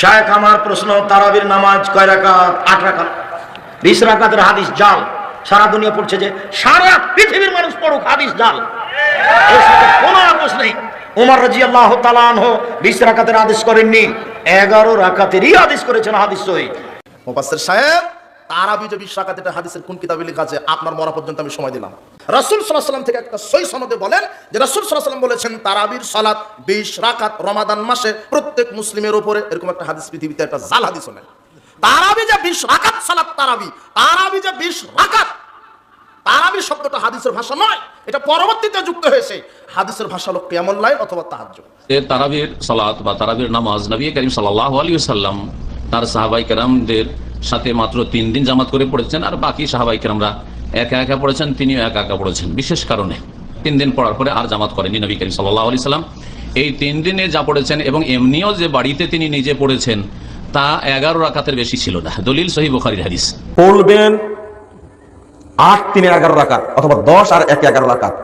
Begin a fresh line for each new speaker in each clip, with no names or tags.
শায়েখ আমার প্রশ্ন, তারাবির নামাজ কয় রাকাত? আট রাকাত। বিশ রাকাতের হাদিস জাল। সারা দুনিয়া পড়ছে যে সারা পৃথিবীর মানুষ পড়ুক হাদিস জাল। এর সাথে কোনো আপোষ নেই। উমার রাজি আল্লাহ তালানহ বিশ রাকাতের আদেশ করেননি। এগারো রাকাতেরই আদেশ করেছেন হাদিস সহি।
সাহেব তারাবি যে বিশ এটা হাদিসের কোন কিতাবে লেখা আছে, আপনার মরা পর্যন্ত আমি সময় দিলাম। রাসূল আলাইহি থেকে একটা সই সনদে বলেন যে রাসূল আলাইহি বলেছেন, তারাবির সালাত বিশ রাকাত রমাদান মাসে প্রত্যেক মুসলিমের উপরে, এরকম একটা হাদিস পৃথিবীতে, একটা জাল হাদিস নেই তারাবি যে বিশ রাকাত সালাত তারাবি তারাবি যে বিশ রাকাত, তারাবি শব্দটা হাদিসের ভাষা নয়, এটা পরবর্তীতে যুক্ত হয়েছে। হাদিসের ভাষা লোক কেমন লাইন অথবা তাহাজ্জুদ।
যে তারাবির সালাত বা তারাবির নামাজ নবী করিম সাল্লাহ আলী সাল্লাম তার সাহাবাই কেরামদের সাথে মাত্র তিন দিন জামাত করে পড়েছেন, আর বাকি সাহাবাই কেরামরা একা একা পড়েছেন, তিনিও একা একা পড়েছেন, বিশেষ কারণে। তিন দিন পড়ার পরে আর জামাত করেনি নবী করিম সাল্লাহ আলি সাল্লাম। এই তিন দিনে যা পড়েছেন এবং এমনিও যে বাড়িতে তিনি নিজে পড়েছেন, তা এগারো রাকাতের বেশি ছিল না। দলিল সহি বুখারির হাদিস।
পড়বেন আট তিনে এগারো রাকাত অথবা দশ আর এক এগারো রাকাত।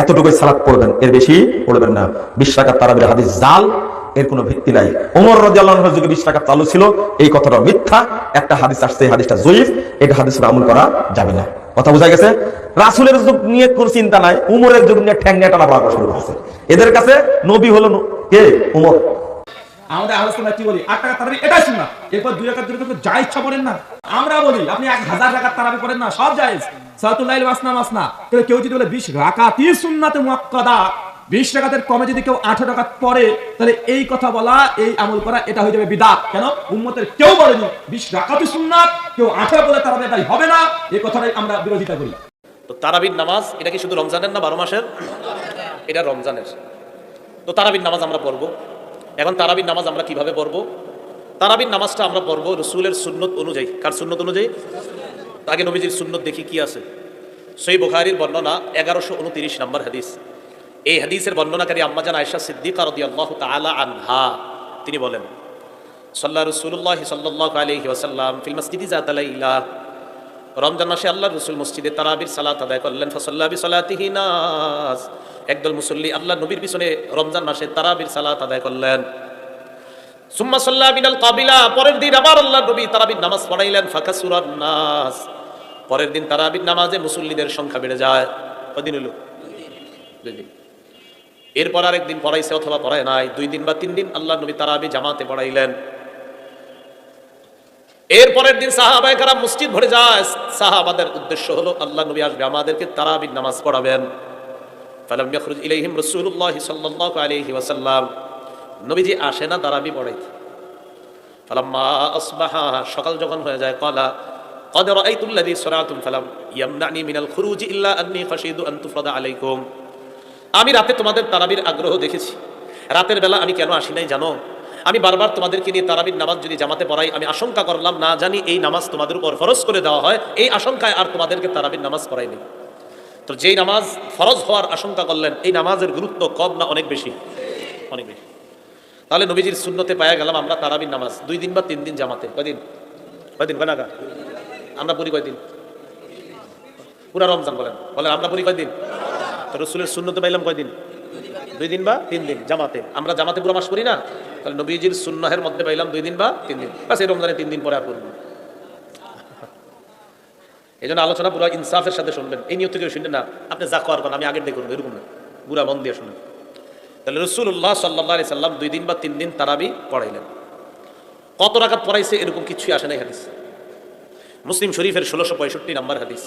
এতটুকুই সালাত পড়বেন, এর বেশি পড়বেন না। বিশ তারাবির হাদিস জাল এর কোনো ভিত্তি নাই। ওমর রাজি আল্লাহর যুগে বিশ রাকাত চালু ছিল, এই কথাটা মিথ্যা। একটা হাদিস আসছে, এই হাদিসটা জয়ীফ। এটা হাদিসের আমল করা যাবে না। কথা বোঝা গেছে? রাসুলের যুগ নিয়ে কোনো চিন্তা নাই, উমরের যুগ নিয়ে ঠ্যাং নিয়ে টানা পড়া শুরু করেছে। এদের কাছে নবী হলো কে? উমর।
আমাদের আলোচনা কি বলি? আট টাকা টাকা বিশ টাকাতের কমে যদি কেউ আঠারো টাকা পড়ে, তাহলে এই কথা বলা, এই আমল করা, এটা হয়ে যাবে বিদাত। কেন? উম্মতের কেউ বলেনি, বিশ রাকাতি সুন্নাত, কেউ আঠারো বলে তারাবি এটাই হবে না। এই কথাটাই আমরা বিরোধিতা করি।
তো তারাবির নামাজ, এটা কি শুধু রমজানের না বারো মাসের? এটা রমজানের। তো তারাবির নামাজ আমরা পড়ব। এখন তারাবির নামাজ আমরা কীভাবে পড়ব? তারাবির নামাজটা আমরা পড়ব রসুলের সুন্নত অনুযায়ী। কার সুন্নত অনুযায়ী? আগে নবীজির সুন্নত দেখি কি আছে। সই বুখারির বর্ণনা এগারোশো উনতিরিশ নম্বর হাদিস। এই হাদিসের বর্ণনাকারী আম্মাজান আয়সা সিদ্দিকা রদি আল্লাহ তালা আনহা, তিনি বলেন সাল্লাহ রসুল্লাহ সাল্লাহ আলহি ওসাল্লাম ফিল মসজিদি জাতালাইলা রমজান মাসে আল্লাহ রসুল মসজিদে তারাবির সালাত আদায় করলেন ফসল্লাবি সালাতিহি নাস, একদল মুসল্লি আল্লাহ নবীর পিছনে রমজান মাসে তারাবির সালাত আদায় করলেন। সুম্মা সাল্লাহ বিনাল কাবিলা, পরের দিন আবার আল্লাহ নবী তারাবির নামাজ পড়াইলেন ফাঁকা নাস, পরের দিন তারাবির নামাজে মুসল্লিদের সংখ্যা বেড়ে যায়। কদিন হলো? এরপর আরেক দিন পড়াইছে অথবা পড়ায় নাই দুই দিন বা তিন দিন আল্লাহ নবী তারাবি জামাতে পড়াইলেন এরপরের দিন সাহাবায়ে কারাম মসজিদ ভরে যায় সাহাবাদের উদ্দেশ্য হলো আল্লাহ নবী আসবে আমাদেরকে তারাবির নামাজ পড়াবেন ফালাম ইয়াখরুজ ইলাইহিম রাসূলুল্লাহ সাল্লাল্লাহু আলাইহি ওয়াসাল্লাম নবীজি আসে না তারাবি পড়াইতে ফালাম্মা আসবাহা সকাল যখন হয়ে যায় কলা قد رأيت الذي صنعتم فلم يمنعني من الخروج إلا أني خشيت أن تفرض عليكم আমি রাতে তোমাদের তারাবির আগ্রহ দেখেছি। রাতের বেলা আমি কেন আসি নাই জানো? আমি বারবার তোমাদেরকে নিয়ে তারাবির নামাজ যদি জামাতে পড়াই, আমি আশঙ্কা করলাম, না জানি এই নামাজ তোমাদের উপর ফরজ করে দেওয়া হয়, এই আশঙ্কায় আর তোমাদেরকে তারাবির নামাজ পড়াইনি। তো যেই নামাজ ফরজ হওয়ার আশঙ্কা করলেন, এই নামাজের গুরুত্ব কম না অনেক বেশি? অনেক বেশি। তাহলে নবীজির শূন্যতে পাওয়া গেলাম আমরা তারাবির নামাজ, দুই দিন বা তিন দিন জামাতে। কয়দিন? কয়দিন? কয় নাগা আমরা পড়ি কয়দিন? পুরা রমজান বলেন। বলেন, আমরা পড়ি কয়দিন? তো রসুলের শূন্যতে পাইলাম কয়দিন? দুই দিন বা তিন দিন, জামাতে। আমরা জামাতে পুরো মাস করি না, তাহলে নবীজির সুন্নাহের মধ্যে পাইলাম দুই দিন বা তিন দিন। বাস, এই রমজানে তিন দিন পরে আর করব এই জন্য আলোচনা পুরো ইনসাফের সাথে শুনবেন। এই নিয়ত থেকে শুনবেন না, আপনি যা করার আমি আগের দিয়ে করব, এরকম না। পুরা মন দিয়ে শুনবেন তাহলে রসুল্লাহ সাল্লাহ সাল্লাম দুই দিন বা তিন দিন তারাবি পড়াইলেন। কত রাকাত পড়াইছে, এরকম কিছুই আসে নাই হাদিস। মুসলিম শরীফের ষোলোশো পঁয়ষট্টি নাম্বার হাদিস।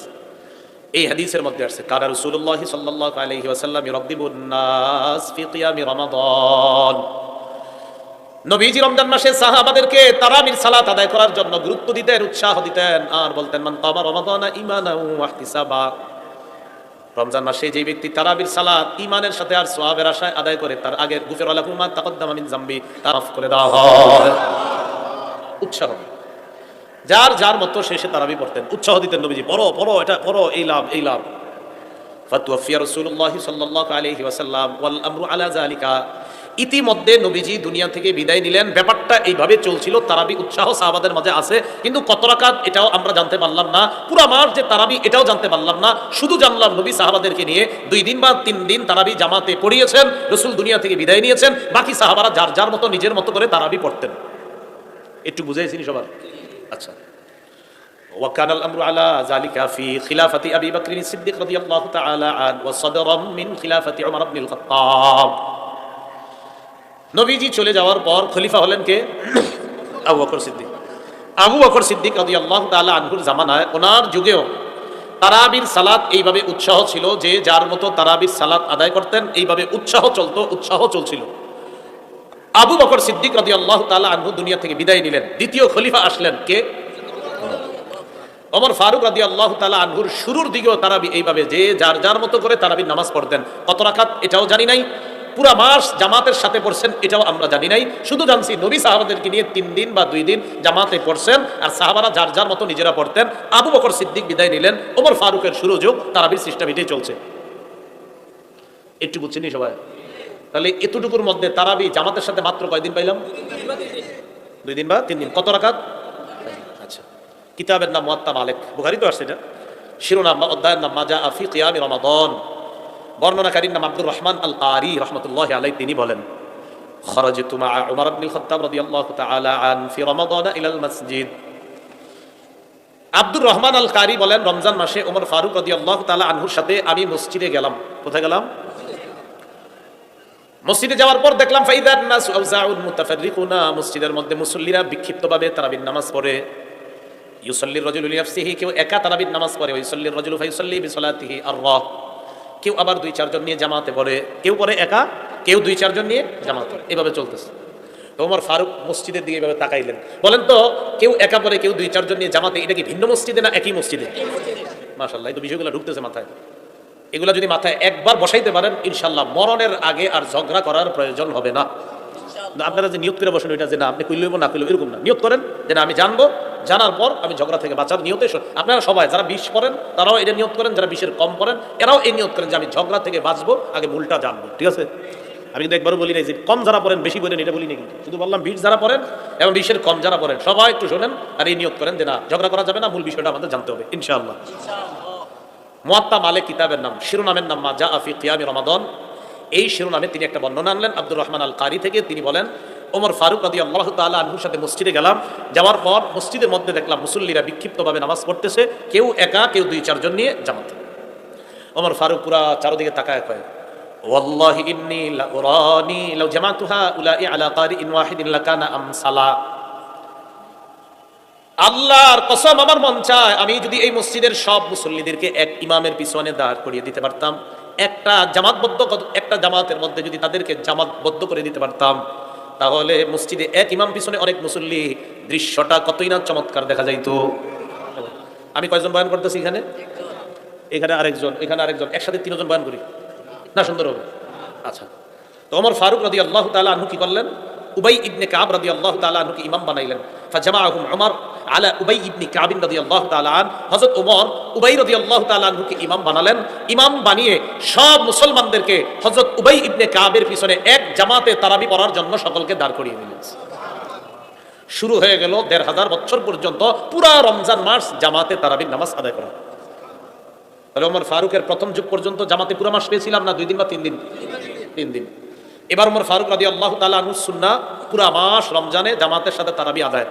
এই হাদিসের মধ্যে আসছে কারা রসুল্লাহ সাল্লাহ আলহি ওয়াসাল্লাম ইরদ্দিবুন নাস ফি নবীজি রমজান মাসে সাহাবাদেরকে তারাবির সালাত আদায় করার জন্য গুরুত্ব দিতেন, উৎসাহ দিতেন, আর বলতেন, মান কামা রমাদানা ওয়া রমজান মাসে যে ব্যক্তি তারাবির সালাত ইমানের সাথে আর সোয়াবের আশায় আদায় করে, তার আগে গুফের আলাহু মা তাকদ্দামা মিন জামবি, তার করে দেওয়া হয়। উৎসাহ। যার যার মতো শেষে তারাবি পড়তেন। উৎসাহ দিতেন নবীজি, পড়ো পড়ো, এটা, পড়ো, এই লাভ এই লাভ। ফাতুয়াফিয়া রাসূলুল্লাহি সাল্লাল্লাহু আলাইহি ওয়াসাল্লাম, ওয়াল আমরু আলা যালিকা। ইতিমধ্যে নবীজি দুনিয়া থেকে বিদায় নিলেন। ব্যাপারটা এইভাবে চলছিল, তারাবি উৎসাহ সাহাবাদের মাঝে আছে, কিন্তু কত রাকাত এটাও আমরা জানতে পারলাম না। পুরো মাস যে তারাবি, এটাও জানতে পারলাম না। শুধু জানলাম নবী সাহাবাদেরকে নিয়ে দুই দিন বা তিন দিন তারাবি জামাতে পড়িয়েছেন, রসুল দুনিয়া থেকে বিদায় নিয়েছেন। বাকি সাহাবারা যার যার মতো নিজের মতো করে তারাবি পড়তেন। একটু বুঝাইছি সবার? আচ্ছা وكان الأمر على ذلك في خلافة أبي بكر الصديق رضي الله تعالى عنه وصدرا من خلافة عمر بن الخطاب নবীজি চলে যাওয়ার পর খলিফা হলেন কে আবু বকর সিদ্দিক আবু বকর সিদ্দিক রদি আল্লাহ তাআলা আনহুর জামানায় ওনার যুগেও তারাবির সালাত এইভাবে উৎসাহ ছিল যে যার মতো তারাবির সালাত আদায় করতেন এইভাবে উৎসাহ চলতো উৎসাহ চলছিল আবু বকর সিদ্দিক রদি আল্লাহ তাআলা আনহু দুনিয়া থেকে বিদায় নিলেন। দ্বিতীয় খলিফা আসলেন কে? ওমর ফারুক রাদি আল্লাহ তালা আনহুর শুরুর দিকেও তারাবি এইভাবে, যে যার যার মতো করে তারাবির নামাজ পড়তেন। কত রাখাত এটাও জানি নাই। পুরা মাস জামাতের সাথে পড়ছেন, এটাও আমরা জানি নাই। শুধু জানছি, নবী সাহাবাদেরকে নিয়ে তিন দিন বা দুই দিন জামাতে পড়ছেন আর সাহাবারা যার যার মতো নিজেরা পড়তেন। আবু বকর সিদ্দিক বিদায় নিলেন। ওমর ফারুকের শুরু যুগ, তারাবির সিস্টেম এটাই চলছে। একটু বুঝছেন সবাই। তাহলে এতটুকুর মধ্যে তারাবি জামাতের সাথে মাত্র কয়দিন পাইলাম দুই দিন বা তিন দিন কত রাখাত আচ্ছা কিতাবের নাম মুয়াত্তা মালিক বুখারি তো আসছে এটা শিরোনাম বা অধ্যায়ের নাম মাজা আফি কিয়ামি রমাদন বর্ণনাকারীর নাম আব্দুর রহমান আল কারি রহমতুল্লাহ আলাই তিনি বলেন خرجت مع عمر بن الخطاب رضي الله تعالى عنه في رمضان إلى المسجد আব্দুর রহমান আল কারি বলেন রমজান মাসে ওমর ফারুক রদি আল্লাহ তালা আনহুর সাথে আমি মসজিদে গেলাম কোথায় গেলাম মসজিদে যাওয়ার পর দেখলাম ফাইদার নাস আউজাউন মুতাফাররিকুনা মসজিদের মধ্যে মুসল্লিরা বিক্ষিপ্তভাবে তারাবির নামাজ পড়ে। ইউসল্লির রজুল লিনাফসিহি কেউ একা তারাবির নামাজ পড়ে। ইউসল্লির রজুল ফাইসল্লি বিসলাতিহি আর কেউ আবার দুই চারজন নিয়ে জামাতে পড়ে। কেউ পড়ে একা কেউ দুই চারজন নিয়ে জামাতে এভাবে চলতেছে। ওমর ফারুক মসজিদের দিকে এভাবে তাকাইলেন। বলেন তো কেউ একা পড়ে কেউ দুই চারজন নিয়ে জামাতে এটা কি ভিন্ন মসজিদে না একই মসজিদে? মাশাল্লাহ এই তো বিষয়গুলো ঢুকতেছে মাথায়। এগুলো যদি মাথায় একবার বসাইতে পারেন ইনশাল্লাহ মরণের আগে আর ঝগড়া করার প্রয়োজন হবে না। আপনারা যে নিয়ত করে বসেন ওইটা যে না আপনি কইলেব না কইলেব এরকম না। নিয়ত করেন যে না আমি জানব জানার পর আমি ঝগড়া থেকে বাঁচার নিয়তে আপনারা সবাই যারা বিষ পড়েন তারাও এটা নিয়োগ করেন যারা বিষের কম পড়েন এরাও এই নিয়োগ করেন যে আমি ঝগড়া থেকে বাঁচবো আগে মূলটা জানব ঠিক আছে? আমি কিন্তু একবারও বলি নাই যে কম যারা পড়েন বেশি পড়েন এটা বলি না কিন্তু। শুধু বললাম বিষ যারা পড়েন এবং বিষের কম যারা পড়েন সবাই একটু শোনেন আর এই নিয়োগ করেন যে না ঝগড়া করা যাবে না মূল বিষয়টা আমাদের জানতে হবে ইনশাআল্লাহ। মোয়াত্তা মালিক কিতাবের নাম শিরোনামের নাম মা জা আফি কিয়ামি রমাদন এই শিরোনামে তিনি একটা বর্ণনা আনলেন আব্দুর রহমান আল কারি থেকে তিনি বলেন ওমর ফারুক রাদি আল্লাহ তাআলা আনহুর সাথে মসজিদে গেলাম যাওয়ার পর মসজিদের মধ্যে দেখলাম মুসল্লিরা বিক্ষিপ্তভাবে নামাজ পড়তেছে কেউ একা কেউ দুই চারজন নিয়ে জামাতে ওমর ফারুক পুরা চারদিকে তাকায় কয় والله إني لأراني لو جمعتها أولئك على قارئ واحد لكان أمثلا আল্লাহর কসম আমার মন চায়, আমি যদি এই মসজিদের সব মুসল্লিদেরকে এক ইমামের পিছনে দাঁড় করিয়ে দিতে পারতাম, একটা জামাতবদ্ধ একটা জামাতের মধ্যে যদি তাদেরকে জামাতবদ্ধ করে দিতে পারতাম, তাহলে মসজিদে এক ইমাম পিছনে অনেক মুসল্লি দৃশ্যটা কতই না চমৎকার দেখা যাইতো। আমি কয়জন বয়ান করতেছি এখানে? এখানে আরেকজন এখানে আরেকজন, একসাথে তিনজন বয়ান করি। না, সুন্দর হবে। আচ্ছা। তো ওমর ফারুক রাদি আল্লাহ তালা আনহু কি করলেন? উবাই ইবনে কাব রাদি আল্লাহ তালা আনহুকে ইমাম বানাইলেন। ফাজামা আহম উমর আলা উবাই ইবনে কাবিন আল্লাহ তালা আন, হযরত উমর উবাই আল্লাহ তালা আনহুকে ইমাম বানালেন। ইমাম বানিয়ে সব মুসলমানদেরকে হযরত উবাই ইবনে কাবের পিছনে এক জামাতে তারাবি পড়ার জন্য সকলকে দাঁড় করিয়ে দিলেন। শুরু হয়ে গেল দেড় হাজার বছর পর্যন্ত পুরা রমজান মাস জামাতে নামাজ আদায় করা। তাহলে ওমর ফারুকের প্রথম যুগ পর্যন্ত জামাতে পুরা মাস পেয়েছিলাম না? দুই দিন বা তিন দিন? তিন দিন। এবার ওমর ফারুক রাদি আল্লাহ তালা সুন্না পুরা মাস রমজানে জামাতের সাথে তারাবি আদায়।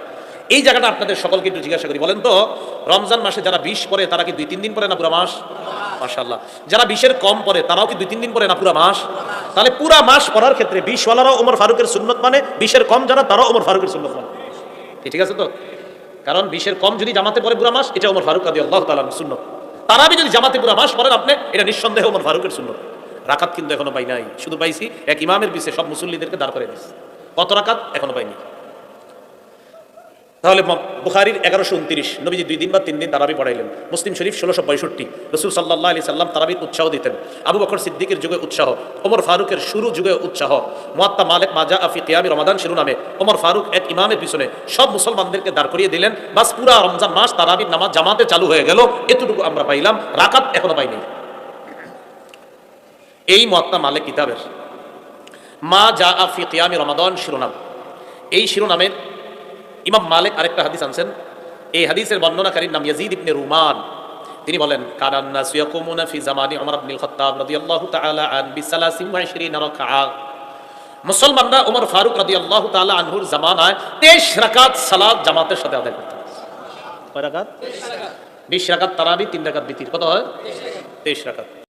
এই জায়গাটা আপনাদের সকলকে একটু জিজ্ঞাসা করি, বলেন তো, রমজান মাসে যারা বিশ পরে তারা কি দুই, তিন দিন পরে না পুরা মাস? মাশাল্লাহ যারা বিশের কম পরে তারাও কি দুই, তিন দিন পরে না পুরা মাস? তাহলে পুরা মাস পড়ার ক্ষেত্রে বিশওয়ালারাও ওমর ফারুকের সুন্নত মানে বিশের কম যারা, তারাও ওমর ফারুকের সুন্নত মানে। ঠিক আছে তো? কারণ বিশের কম যদি জামাতে পরে পুরা মাস, এটা ওমর ফারুক রাদি আল্লাহ তালা সুন্নত। তারাবি যদি জামাতে পুরা মাস পড়েন আপনি, এটা নিঃসন্দেহে ওমর ফারুকের সুন্নত। রাকাত কিন্তু এখনও পাই নাই। শুধু পাইছি, এক ইমামের পিছে সব মুসল্লিদেরকে দাঁড় করে দিচ্ছে কত রাকাত? এখনও পাইনি। তাহলে বুখারির এগারোশো উনত্রিশ। নবীজি দুই দিন বা তিন দিন তারাবি পড়াইলেন। মুসলিম শরীফ ষোলোশো পঁয়ষট্টি। রসুল সাল্লাহ আলি সাল্লাম তারাবির উৎসাহ দিতেন। আবু বকর সিদ্দিকের যুগে উৎসাহ, ওমর ফারুকের শুরু যুগে উৎসাহ। মোয়াত্তা মালেক মাজা আফি কিয়ামি রমাদান শিরোনামে ওমর ফারুক এক ইমামের পিছনে সব মুসলমানদেরকে দাঁড় করিয়ে দিলেন। বাস পুরা রমজান মাস তারাবির নামাজ জামাতে চালু হয়ে গেল। এতটুকু আমরা পাইলাম। রাকাত এখনও পাইনি। এই মোয়াত্তা মালেক কিতাবের মা জা আফি কিয়ামি রমাদান শিরোনাম। এই শিরোনামের ইমাম মালিক আরেকটা হাদিস আনছেন। এই হাদিসের বর্ণনাকারীর নাম ইয়াজিদ ইবনে রুমান। তিনি বলেন কানান নাস ইয়াকুমুনা ফি জামানি উমর ইবনে খাত্তাব রাদিয়াল্লাহু তাআলা আন বি 23 রাকাআ। মুসলমানরা ওমর ফারুক রাদি তাআলা আনহুর জামানায় তেইশ রাকাত সালাত জামাতের সাথে আদায় করতেন। কয় রাকাত। বিশ রাকাত তারাবি তিন রাকাত বিতির। কত হয়? তেইশ রাকাত।